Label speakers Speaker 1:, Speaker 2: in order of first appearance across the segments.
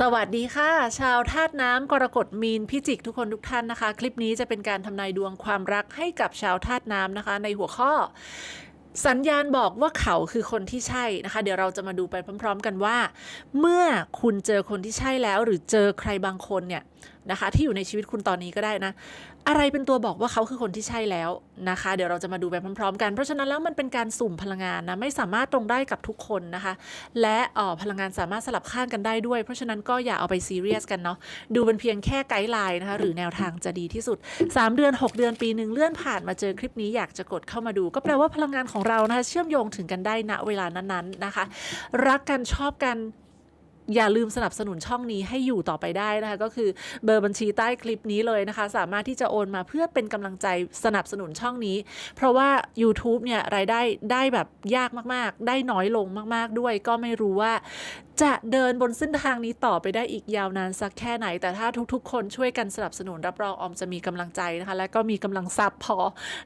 Speaker 1: สวัสดีค่ะ ชาวธาตุน้ำกรกฎมีนพิจิกทุกคนทุกท่านนะคะ คลิปนี้จะเป็นการทำนายดวงความรักให้กับชาวธาตุน้ำนะคะ ในหัวข้อ สัญญาณบอกว่าเขาคือคนที่ใช่นะคะ เดี๋ยวเราจะมาดูไปพร้อม ๆ กันว่า เมื่อคุณเจอคนที่ใช่แล้ว หรือเจอใครบางคนเนี่ยนะคะ ที่อยู่ในชีวิตคุณตอนนี้ก็ได้นะ อะไรเป็นตัวบอกว่าเขาคือคนที่ใช่แล้วนะคะ เดี๋ยวเราจะมาดูไปพร้อมๆ กัน เพราะฉะนั้นแล้วมันเป็นการสุ่มพลังงานนะไม่สามารถตรงได้กับทุกคนนะคะ และออพลังงานสามารถสลับข้างกันได้ด้วย เพราะฉะนั้นก็อย่าเอาไปซีเรียสกันเนาะดูเป็นเพียงแค่ไกด์ไลน์นะคะหรือแนวทางจะดีที่สุด 3 เดือน 6 เดือนปีหนึ่งเลื่อนผ่านมาเจอคลิปนี้อยากจะกดเข้ามาดู ก็แปลว่าพลังงานของเรานะคะเชื่อมโยงถึงกันได้ณเวลานั้นๆนะคะ รักกันชอบกัน อย่าลืมสนับสนุนช่องนี้ให้อยู่ต่อไปได้นะคะ ก็คือเบอร์บัญชีใต้คลิปนี้เลยนะคะ สามารถที่จะโอนมาเพื่อเป็นกำลังใจสนับสนุนช่องนี้ เพราะว่า YouTube เนี่ยรายได้ได้แบบยากมากๆ ได้น้อยลงมากๆด้วย ก็ไม่รู้ว่าจะเดินบนเส้นทางนี้ต่อไปได้อีกยาวนานสักแค่ไหน แต่ถ้าทุกๆ คนช่วยกันสนับสนุนรับรองออมจะมีกำลังใจนะคะ และก็มีกำลังทรัพย์พอ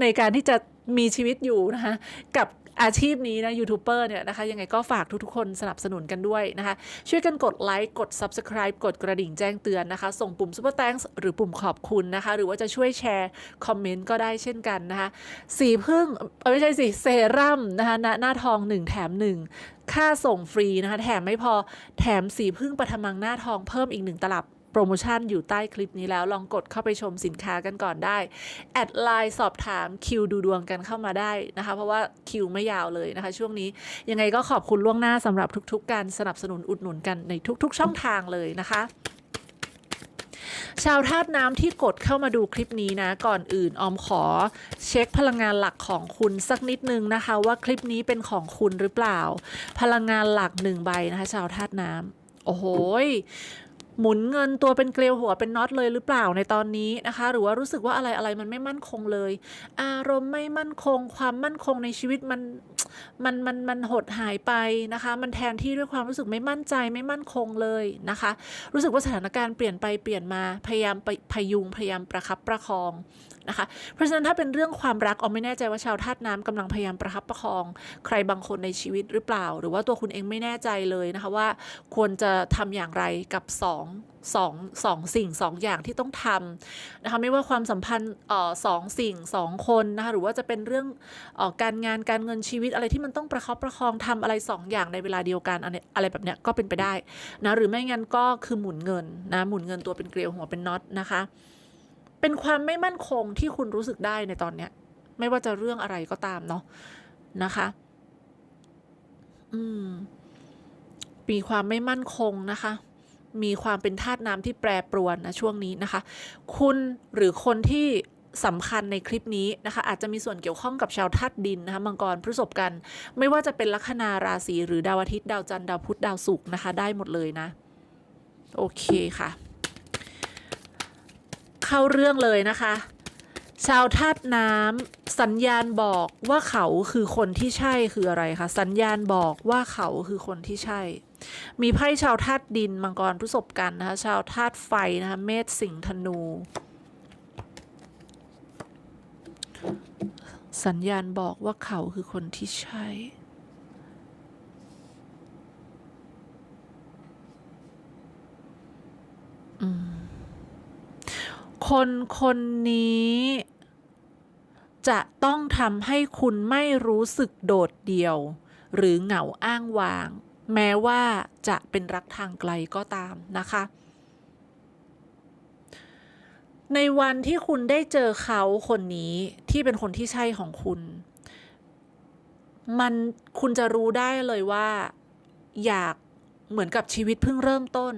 Speaker 1: ในการที่จะมีชีวิตอยู่นะคะกับอาชีพนี้นะยูทูบเบอร์เนี่ยนะคะยังไงก็ฝากทุกๆคนสนับสนุนกันด้วยนะคะ ช่วยกันกดไลค์กด Subscribe กดกระดิ่งแจ้งเตือนนะคะ ส่งปุ่ม Super Thanks หรือปุ่มขอบคุณนะคะ หรือว่าจะช่วยแชร์คอมเมนต์ก็ได้เช่นกันนะคะ สีพึ่งไม่ใช่สิเซรั่มนะคะหน้าหน้าทอง 1 แถม 1 ค่าส่งฟรีนะคะ แถมไม่พอแถมสีพึ่งปฐมังหน้าทองเพิ่มอีกหนึ่งตลับ โปรโมชั่นอยู่ใต้คลิปนี้แล้วลองกดเข้าไปชมสินค้ากันก่อนได้ แอดไลน์สอบถามคิวดูดวงกันเข้ามาได้นะคะ เพราะว่าคิวไม่ยาวเลยนะคะ ช่วงนี้ยังไงก็ขอบคุณล่วงหน้าสำหรับทุก ๆ การสนับสนุนอุดหนุนกันในทุก ๆ ช่องทางเลยนะคะชาวธาตุน้ำที่กดเข้ามาดูคลิปนี้นะ ก่อนอื่นออมขอเช็คพลังงานหลักของคุณสักนิดนึงนะคะ ว่าคลิปนี้เป็นของคุณหรือเปล่า พลังงานหลักหนึ่งใบนะคะ ชาวธาตุน้ำโอ้โห หมุนเงินตัวเป็นเกลียวหัวเป็นน็อตเลยหรือเปล่าในตอนนี้นะคะ หรือว่ารู้สึกว่าอะไรอะไรมันไม่มั่นคงเลย อารมณ์ไม่มั่นคง ความมั่นคงในชีวิตมันมันมันมันหดหายไปนะคะ มันแทนที่ด้วยความรู้สึกไม่มั่นใจไม่มั่นคงเลยนะคะ รู้สึกว่าสถานการณ์เปลี่ยนไปเปลี่ยนมาพยายามไปพยุงพยายามประคับประคองนะคะ เพราะฉะนั้นถ้าเป็นเรื่องความรักออมไม่แน่ใจว่าชาวธาตุน้ำกำลังพยายามประคับประคอง ใครบางคนในชีวิตหรือเปล่า หรือว่าตัวคุณเองไม่แน่ใจเลยนะคะว่าควรจะทำอย่างไรกับสองสองสองสิ่งสองอย่างที่ต้องทำนะคะไม่ว่าความสัมพันธ์ออสองสิ่งสองคนนะคะหรือว่าจะเป็นเรื่องออการงานการเงินชีวิตอะไรที่มันต้องประคับประคองทำอะไรสองอย่างในเวลาเดียวกันอะไรอะไรแบบเนี้ยก็เป็นไปได้นะหรือไม่งั้นก็คือหมุนเงินนะหมุนเงินตัวเป็นเกลียวหัวเป็นน็อตนะคะ เป็นความไม่มั่นคงที่คุณรู้สึกได้ในตอนเนี้ย ไม่ว่าจะเรื่องอะไรก็ตามเนาะนะคะ อืมมีความไม่มั่นคงนะคะ มีความเป็นธาตุน้ำที่แปรปรวนนะช่วงนี้นะคะ คุณหรือคนที่สำคัญในคลิปนี้นะคะ อาจจะมีส่วนเกี่ยวข้องกับชาวธาตุดินนะคะมังกรพฤษภกัน ไม่ว่าจะเป็นลัคนาราศีหรือดาวอาทิตย์ดาวจันทร์ดาวพุธดาวศุกร์นะคะ ได้หมดเลยนะ โอเคค่ะ เข้าเรื่องเลยนะคะ ชาวธาตุน้ำสัญญาณบอกว่าเขาคือคนที่ใช่คืออะไรคะสัญญาณบอกว่าเขาคือคนที่ใช่ มีไพ่ชาวธาตุดินมังกรพฤษภกันนะคะ ชาวธาตุไฟนะคะเมษสิงห์ธนู สัญญาณบอกว่าเขาคือคนที่ใช่ คนคนนี้ จะต้องทำให้คุณไม่รู้สึกโดดเดี่ยว หรือเหงาอ้างว้าง แม้ว่าจะเป็นรักทางไกลก็ตามนะคะ ในวันที่คุณได้เจอเขาคนนี้ที่เป็นคนที่ใช่ของคุณ มันคุณจะรู้ได้เลยว่า อยากเหมือนกับชีวิตเพิ่งเริ่มต้น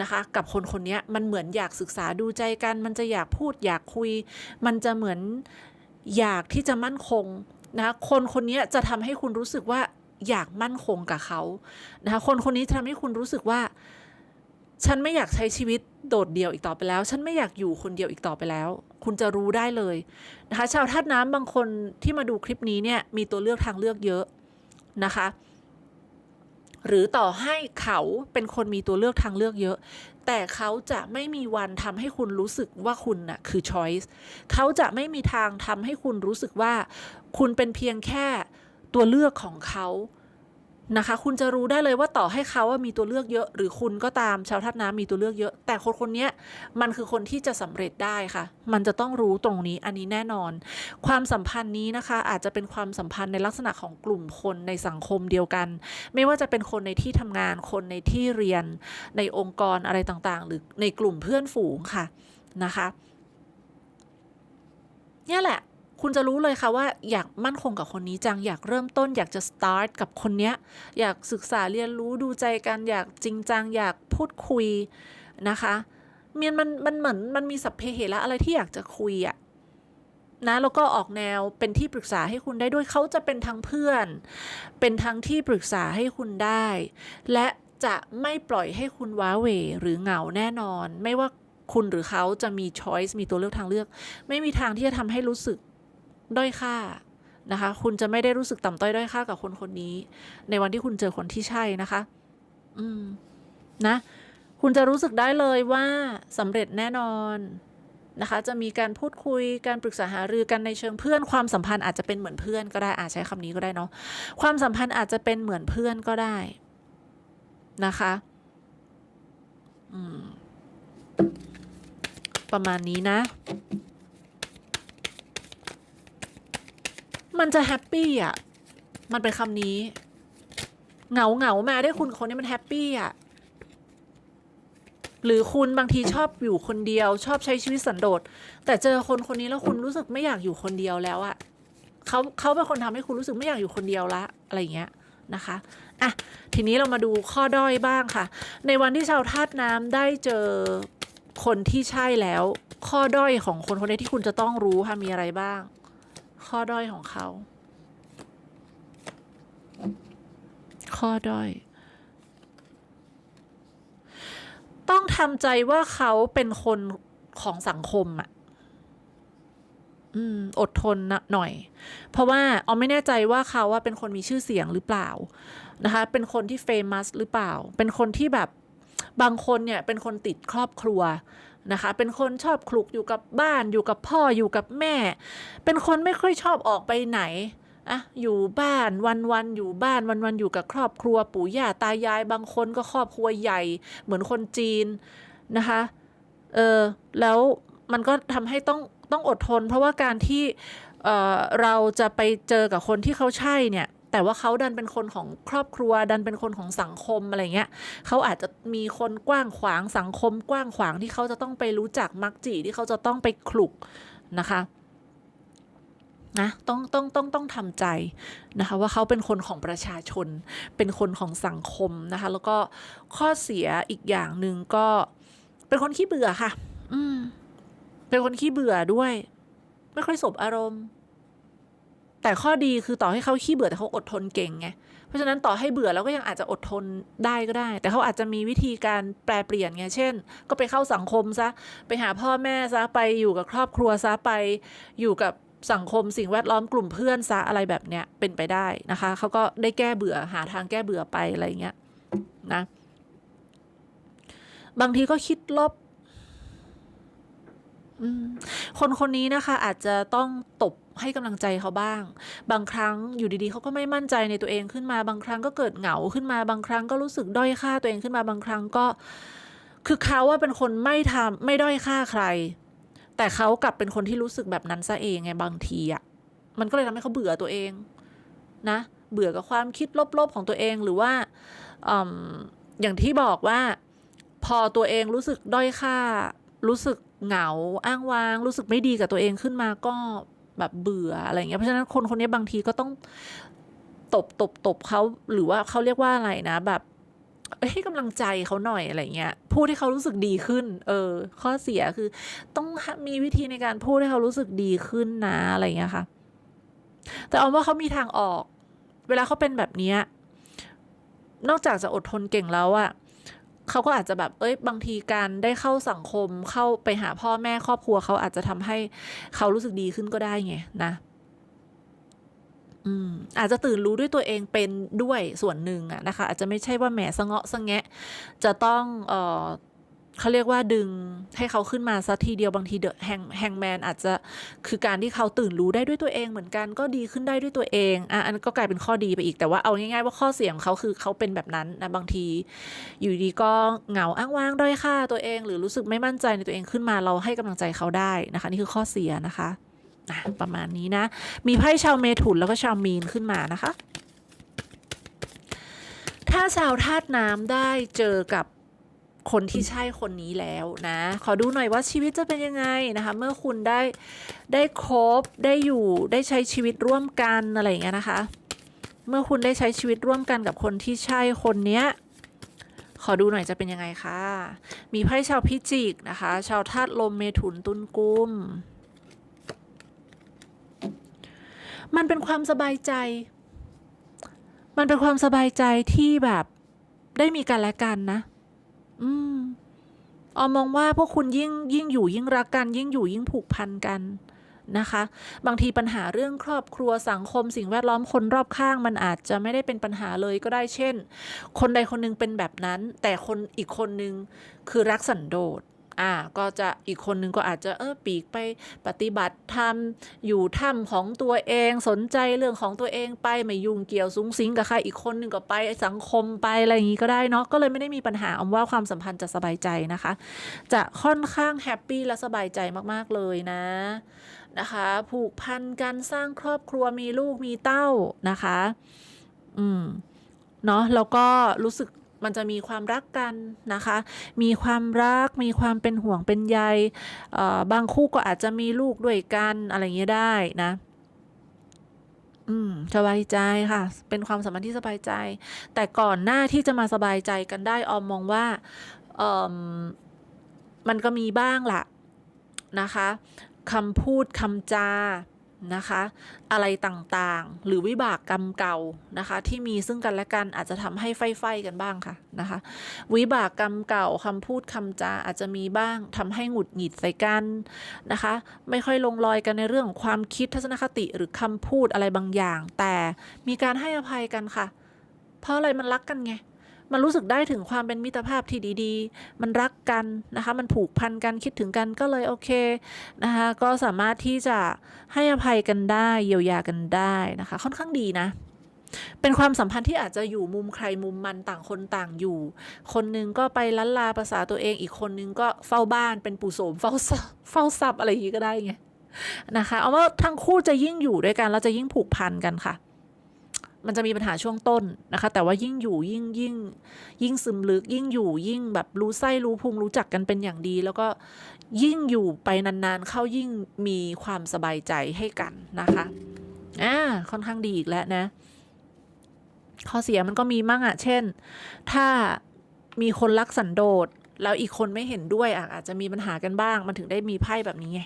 Speaker 1: นะคะ กับคนคนนี้มันเหมือนอยากศึกษาดูใจกัน มันจะอยากพูดอยากคุย มันจะเหมือนอยากที่จะมั่นคงนะคะคนคนนี้จะทำให้คุณรู้สึกว่าอยากมั่นคงกับเขานะคะคนคนนี้ทำให้คุณรู้สึกว่า ฉันไม่อยากใช้ชีวิตโดดเดี่ยวอีกต่อไปแล้ว ฉันไม่อยากอยู่คนเดียวอีกต่อไปแล้ว คุณจะรู้ได้เลยนะคะ ชาวธาตุน้ำบางคนที่มาดูคลิปนี้เนี่ยมีตัวเลือกทางเลือกเยอะนะคะ หรือต่อให้เขาเป็นคนมีตัวเลือกทางเลือกเยอะ แต่เขาจะไม่มีวันทำให้คุณรู้สึกว่าคุณน่ะคือ choice เขาจะไม่มีทางทำให้คุณรู้สึกว่า คุณเป็นเพียงแค่ตัวเลือกของเขา นะคะ คุณจะรู้ได้เลยว่าต่อให้เขาว่ามีตัวเลือกเยอะ หรือคุณก็ตามชาวธาตุน้ำมีตัวเลือกเยอะ แต่คนคนนี้มันคือคนที่จะสำเร็จได้ค่ะ มันจะต้องรู้ตรงนี้อันนี้แน่นอน ความสัมพันธ์นี้นะคะ อาจจะเป็นความสัมพันธ์ในลักษณะของกลุ่มคนในสังคมเดียวกัน ไม่ว่าจะเป็นคนในที่ทำงานคนในที่เรียน ในองค์กรอะไรต่างๆ หรือในกลุ่มเพื่อนฝูงค่ะนะคะเนี่ยแหละ คุณจะรู้เลยค่ะว่าอยากมั่นคงกับคนนี้จัง อยากเริ่มต้น อยากจะ start กับคนเนี้ย อยากศึกษาเรียนรู้ดูใจกัน อยากจริงจัง อยากพูดคุยนะคะเมียนมันมันเหมือนมันมีสัพเพเหระอะไรที่อยากจะคุยอะนะแล้วก็ออกแนวเป็นที่ปรึกษาให้คุณได้ด้วยเขาจะเป็นทั้งเพื่อน เป็นทั้งที่ปรึกษาให้คุณได้ และจะไม่ปล่อยให้คุณว้าเหวหรือเหงาแน่นอน ไม่ว่าคุณหรือเขาจะมี choice มีตัวเลือกทางเลือก ไม่มีทางที่จะทำให้รู้สึก ด้อยค่านะคะ คุณจะไม่ได้รู้สึกต่ำต้อยด้อยค่ากับคนคนนี้ ในวันที่คุณเจอคนที่ใช่นะคะ อืม นะ คุณจะรู้สึกได้เลยว่าสำเร็จแน่นอนนะคะ จะมีการพูดคุย การปรึกษาหารือกันในเชิงเพื่อน ความสัมพันธ์อาจจะเป็นเหมือนเพื่อนก็ได้อาจใช้คำนี้ก็ได้เนาะ ความสัมพันธ์อาจจะเป็นเหมือนเพื่อนก็ได้นะคะ อืม ประมาณนี้นะ มันจะแฮปปี้อะ มันเป็นคำนี้ เหงาเหงามาได้คุณคนนี้มันแฮปปี้อะ หรือคุณบางทีชอบอยู่คนเดียวชอบใช้ชีวิตสันโดษ แต่เจอคนคนนี้แล้วคุณรู้สึกไม่อยากอยู่คนเดียวแล้วอะเขาเขาเป็นคนทำให้คุณรู้สึกไม่อยากอยู่คนเดียวละอะไรเงี้ยนะคะ อะ ทีนี้เรามาดูข้อด้อยบ้างค่ะ ในวันที่ชาวธาตุน้ำได้เจอคนที่ใช่แล้ว ข้อด้อยของคนคนนี้ที่คุณจะต้องรู้ค่ะมีอะไรบ้าง ข้อด้อยของเขา ข้อด้อย ต้องทำใจว่าเขาเป็นคนของสังคมอะอืมอดทนนะหน่อย เพราะว่าออมไม่แน่ใจว่าเขาว่าเป็นคนมีชื่อเสียงหรือเปล่านะคะ เป็นคนที่เฟมัสหรือเปล่า เป็นคนที่แบบบางคนเนี่ยเป็นคนติดครอบครัว นะคะ เป็นคนชอบคลุกอยู่กับบ้านอยู่กับพ่ออยู่กับแม่ เป็นคนไม่ค่อยชอบออกไปไหนอะอยู่บ้านวันวันอยู่บ้านวันวันอยู่กับครอบครัวปู่ย่าตายายบางคนก็ครอบครัวใหญ่ เหมือนคนจีนนะคะเออแล้วมันก็ทำให้ต้องต้องอดทน เพราะว่าการที่เเราจะไปเจอกับคนที่เขาใช่เนี่ย แต่ว่าเขาดันเป็นคนของครอบครัว ดันเป็นคนของสังคมอะไรเงี้ยเขาอาจจะมีคนกว้างขวางสังคม กว้างขวางที่เขาจะต้องไปรู้จักมักจีที่เขาจะต้องไปคลุกนะคะนะต้องต้องต้องต้องทำใจนะคะว่าเขาเป็นคนของประชาชน เป็นคนของสังคมนะคะแล้วก็ข้อเสียอีกอย่างหนึ่งก็เป็นคนขี้เบื่อค่ะ อืมเป็นคนขี้เบื่อด้วย ไม่ค่อยสบอารมณ์ แต่ข้อดีคือต่อให้เขาขี้เบื่อแต่เขาอดทนเก่งไง เพราะฉะนั้นต่อให้เบื่อแล้วก็ยังอาจจะอดทนได้ก็ได้ แต่เขาอาจจะมีวิธีการแปลเปลี่ยนไง เช่น ก็ไปเข้าสังคมซะ ไปหาพ่อแม่ซะ ไปอยู่กับครอบครัวซะ ไปอยู่กับสังคมสิ่งแวดล้อมกลุ่มเพื่อนซะอะไรแบบเนี้ยเป็นไปได้นะคะ เขาก็ได้แก้เบื่อหาทางแก้เบื่อไปอะไรเงี้ยนะ บางทีก็คิดลบคนคนนี้นะคะ อาจจะต้องตบ ให้กำลังใจเขาบ้าง บางครั้งอยู่ดีๆเขาก็ไม่มั่นใจในตัวเองขึ้นมาบางครั้งก็เกิดเหงาขึ้นมาบางครั้งก็รู้สึกด้อยค่าตัวเองขึ้นมาบางครั้งก็ คือเขาว่าเป็นคนไม่ทำไม่ด้อยค่าใคร แต่เขากลับเป็นคนที่รู้สึกแบบนั้นซะเองไงบางทีอะมันก็เลยทำให้เขาเบื่อตัวเองนะ เบื่อกับความคิดลบๆของตัวเองหรือว่าออย่างที่บอกว่า พอตัวเองรู้สึกด้อยค่า รู้สึกเหงาอ้างว้าง รู้สึกไม่ดีกับตัวเองขึ้นมาก็ แบบเบื่ออะไรอย่างเงี้ยเพราะฉะนั้นคนคนนี้บางทีก็ต้องตบตบตบเขาหรือว่าเขาเรียกว่าอะไรนะ แบบให้กำลังใจเขาหน่อยอะไรเงี้ยพูดให้เขารู้สึกดีขึ้น เออ ข้อเสียคือ ต้องมีวิธีในการพูดให้เขารู้สึกดีขึ้นนะอะไรเงี้ยค่ะ แต่เอาว่าเขามีทางออก เวลาเขาเป็นแบบเนี้ยนอกจากจะอดทนเก่งแล้วอะ เขาก็อาจจะแบบเอ้ยบางทีการได้เข้าสังคมเข้าไปหาพ่อแม่ครอบครัวเขาอาจจะทำให้เขารู้สึกดีขึ้นก็ได้ไงนะอืมอาจจะตื่นรู้ด้วยตัวเองเป็นด้วยส่วนหนึ่งอะนะคะ อาจจะไม่ใช่ว่าแหมสะเงาะสะแงะ จะต้องเอ่อ เขาเรียกว่าดึงให้เขาขึ้นมาสักทีเดียวบางทีเดอะแฮงแฮงแมนอาจจะคือการที่เขาตื่นรู้ได้ด้วยตัวเองเหมือนกันก็ดีขึ้นได้ด้วยตัวเองอะอันนนก็กลายเป็นข้อดีไปอีกแต่ว่าเอาง่ายๆว่าข้อเสียของเขาคือเขาเป็นแบบนั้นนะบางที อยู่ดีก็เหงาอ้างว้างด้อยค่าตัวเอง หรือรู้สึกไม่มั่นใจในตัวเองขึ้นมาเราให้กำลังใจเขาได้นะคะ นี่คือข้อเสียนะคะอะประมาณนี้นะ มีไพ่ชาวเมถุนแล้วก็ชาวมีนขึ้นมานะคะ ถ้าชาวธาตุน้ำได้เจอกับ คนที่ใช่คนนี้แล้วนะ ขอดูหน่อยว่าชีวิตจะเป็นยังไงนะคะ เมื่อคุณได้ได้คบได้อยู่ได้ใช้ชีวิตร่วมกันอะไรอย่างเงี้ยนะคะ เมื่อคุณได้ใช้ชีวิตร่วมกันกับคนที่ใช่คนเนี้ยขอดูหน่อยจะเป็นยังไงคะ มีไพ่ชาวพิจิกนะคะ ชาวธาตุลมเมถุนตุลกุม มันเป็นความสบายใจ มันเป็นความสบายใจที่แบบได้มีกันและกันนะ อืมออมมองว่าพวกคุณยิ่งยิ่งอยู่ยิ่งรักกัน ยิ่งอยู่ยิ่งผูกพันกันนะคะ บางทีปัญหาเรื่องครอบครัวสังคม สิ่งแวดล้อมคนรอบข้าง มันอาจจะไม่ได้เป็นปัญหาเลยก็ได้เช่น คนใดคนหนึงเป็นแบบนั้น แต่คนอีกคนนึงคือรักสันโดษ อ่าก็จะอีกคนนึงก็อาจจะเออปีกไปปฏิบัติธรรมอยู่ถ้ำของตัวเองสนใจเรื่องของตัวเองไปไม่ยุ่งเกี่ยวซุ้งซิงกับใครอีกคนหนึ่งก็ไปสังคมไปอะไรอย่างนี้ก็ได้เนาะก็เลยไม่ได้มีปัญหาอมว่าความสัมพันธ์จะสบายใจนะคะ จะค่อนข้างแฮปปี้และสบายใจมากๆเลยนะนะคะผูกพันกันสร้างครอบครัวมีลูกมีเต้านะคะ อืมเนาะแล้วก็รู้สึก มันจะมีความรักกันนะคะ มีความรัก มีความเป็นห่วงเป็นใยบางคู่ก็อาจจะมีลูกด้วยกันอะไรอย่างเงี้ยได้นะอืมสบายใจค่ะ เป็นความสัมพันธ์ที่สบายใจ แต่ก่อนหน้าที่จะมาสบายใจกันได้ออมมองว่าเอมมันก็มีบ้างละนะคะคำพูดคำจา นะคะ อะไรต่างๆ หรือวิบากกรรมเก่านะคะ ที่มีซึ่งกันและกันอาจจะทำให้ไฟไฟกันบ้างค่ะนะคะ วิบากกรรมเก่าคำพูดคำจาอาจจะมีบ้างทำให้หงุดหงิดใส่กันนะคะ ไม่ค่อยลงรอยกันในเรื่องของความคิดทัศนคติหรือคำพูดอะไรบางอย่าง แต่มีการให้อภัยกันค่ะ เพราะอะไรมันรักกันไง มันรู้สึกได้ถึงความเป็นมิตรภาพที่ดีๆ มันรักกันนะคะ มันผูกพันกันคิดถึงกันก็เลยโอเคนะคะก็สามารถที่จะให้อภัยกันได้เยียวยากันได้นะคะ ค่อนข้างดีนะเป็นความสัมพันธ์ที่อาจจะอยู่มุมใครมุมมันต่างคนต่างอยู่ คนหนึงก็ไปลันลาภาษาตัวเองอีกคนนึงก็เฝ้าบ้านเป็นปู่โสมเฝ้าเฝ้าซับอะไรอย่างนี้ก็ได้ไงนะคะ เอาว่าทั้งคู่จะยิ่งอยู่ด้วยกันแล้วจะยิ่งผูกพันกันค่ะ มันจะมีปัญหาช่วงต้นนะคะ แต่ว่ายิ่งอยู่ยิ่งยิ่งยิ่งซึมลึก ยิ่งอยู่ยิ่งแบบรู้ไส้รู้พุงรู้จักกันเป็นอย่างดี แล้วก็ยิ่งอยู่ไปนานๆ เข้ายิ่งมีความสบายใจให้กันนะคะอ่าค่อนข้างดีอีกแล้วนะ ข้อเสียมันก็มีมั่งอะเช่น ถ้ามีคนรักสันโดษ แล้วอีกคนไม่เห็นด้วยอาจจะมีปัญหากันบ้าง มันถึงได้มีไพ่แบบนี้ไง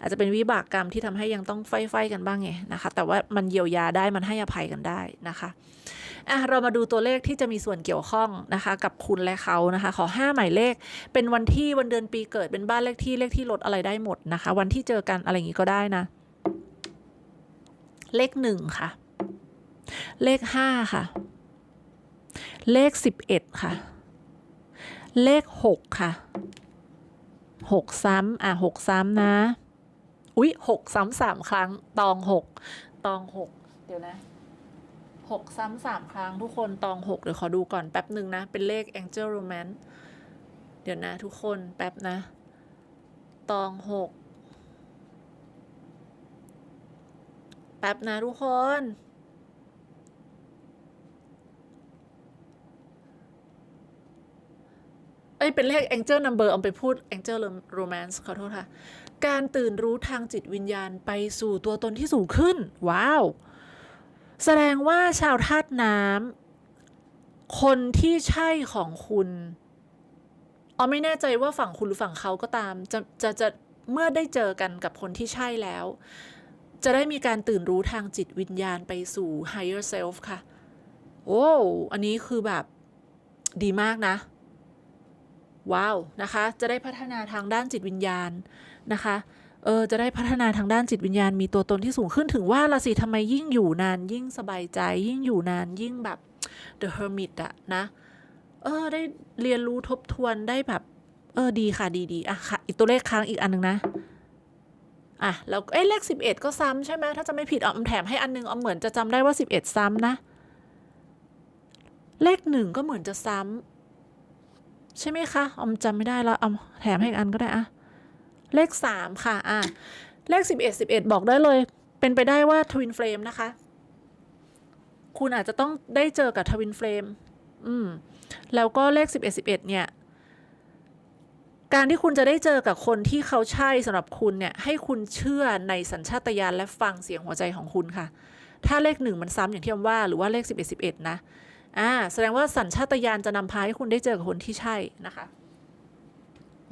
Speaker 1: อาจจะเป็นวิบากกรรมที่ทำให้ยังต้องไฟไฟกันบ้างไงนะคะ แต่ว่ามันเยียวยาได้มันให้อภัยกันได้นะคะอะเรามาดูตัวเลขที่จะมีส่วนเกี่ยวข้องนะคะ กับคุณและเขานะคะ ขอห้าหมายเลข เป็นวันที่วันเดือนปีเกิดเป็นบ้านเลขที่เลขที่รถอะไรได้หมดนะคะ วันที่เจอกันอะไรอย่างนี้ก็ได้นะ เลขหนึ่งค่ะ เลขห้าค่ะ เลขสิบเอ็ดค่ะ เลขหกค่ะหกซ้ำอะหกซ้ำนะ อุ๊ยหกซ้ำสามครั้ง ตองหกตองหกเดี๋ยวนะหกซ้ำสามครั้งทุกคนตองหกเดี๋ยวขอดูก่อนแป๊บหนึ่งนะ เป็นเลข Angel Romance เดี๋ยวนะทุกคนแป๊บนะ ตองหกแป๊บนะทุกคน อ้ยเป็นเลข Angel Number เอาไปพูด Angel Romance ขอโทษค่ะ การตื่นรู้ทางจิตวิญญาณไปสู่ตัวตนที่สูงขึ้น ว้าว แสดงว่าชาวธาตุน้ำคนที่ใช่ของคุณอ๋อไม่แน่ใจว่าฝั่งคุณหรือฝั่งเขาก็ตาม จะจะจะเมื่อได้เจอกันกับคนที่ใช่แล้ว จะได้มีการตื่นรู้ทางจิตวิญญาณไปสู่ higher self ค่ะ โอ้ อันนี้คือแบบดีมากนะ ว้าวนะคะ จะได้พัฒนาทางด้านจิตวิญญาณนะคะเออจะได้พัฒนาทางด้านจิตวิญญาณมีตัวตนที่สูงขึ้นถึงว่าละสิทำไมยิ่งอยู่นาน ยิ่งสบายใจ ยิ่งอยู่นานยิ่งแบบ the hermit อะนะเออได้เรียนรู้ทบทวนได้แบบ เออดีค่ะดีดีอะค่ะอีกตัวเลขค้างอีกอันหนึ่งนะอะแล้วเอ้เลขสิบเอ็ดก็ซ้ำใช่ไหมถ้าจะไม่ผิดออมแถมให้อันหนึงออมเหมือนจะจำได้ว่าสิบเอ็ดซ้ำนะ เลขหนึ่งก็เหมือนจะซ้ำ ใช่ไหมคะออมจำไม่ได้แล้วออมแถมให้อีกอันก็ได้อะเลขสามค่ะอะเลขสิบเอ็ดสิบเอ็ดบอกได้เลย เป็นไปได้ว่าทวินเฟรมนะคะ คุณอาจจะต้องได้เจอกับทวินเฟรมอืมแล้วก็เลขสิบเอ็ดสิบเอ็ดเนี่ย การที่คุณจะได้เจอกับคนที่เขาใช่สำหรับคุณเนี่ย ให้คุณเชื่อในสัญชาตญาณและฟังเสียงหัวใจของคุณค่ะ ถ้าเลขหนึ่งมันซ้ำอย่างที่อมว่าหรือว่าเลขสิบเอ็ดสิบเอ็ดนะ อ่าแสดงว่าสัญชาตญาณจะนำพาให้คุณได้เจอกับคนที่ใช่นะคะ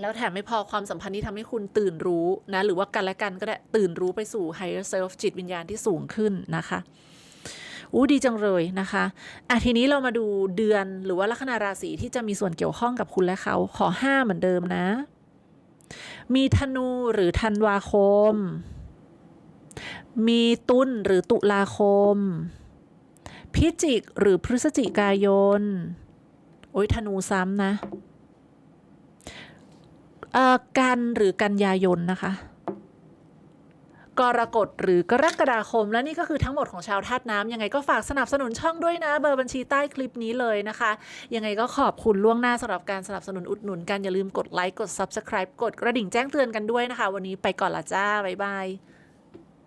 Speaker 1: แล้วแถมไม่พอความสัมพันธ์ที่ทำให้คุณตื่นรู้นะ หรือว่ากันและกันก็ได้ตื่นรู้ไปสู่ higher self จิตวิญญาณที่สูงขึ้นนะคะอู้ดีจังเลยนะคะอะทีนี้เรามาดูเดือนหรือว่าลัคนาราศีที่จะมีส่วนเกี่ยวข้องกับคุณและเขา ขอห้าเหมือนเดิมนะ มีธนูหรือธันวาคม มีตุลหรือตุลาคม พิจิกหรือพฤศจิกายน โอ้ยธนูซ้ำนะอ่อกันหรือกันยายนนะคะ กรกฎหรือกรกฎาคมและนี่ก็คือทั้งหมดของชาวธาตุน้ำยังไงก็ฝากสนับสนุนช่องด้วยนะ เบอร์บัญชีใต้คลิปนี้เลยนะคะ ยังไงก็ขอบคุณล่วงหน้าสำหรับการสนับสนุนอุดหนุนกันอย่าลืมกดไลค์กด Subscribe กดกระดิ่งแจ้งเตือนกันด้วยนะคะ วันนี้ไปก่อนละจ้า บ๊ายบาย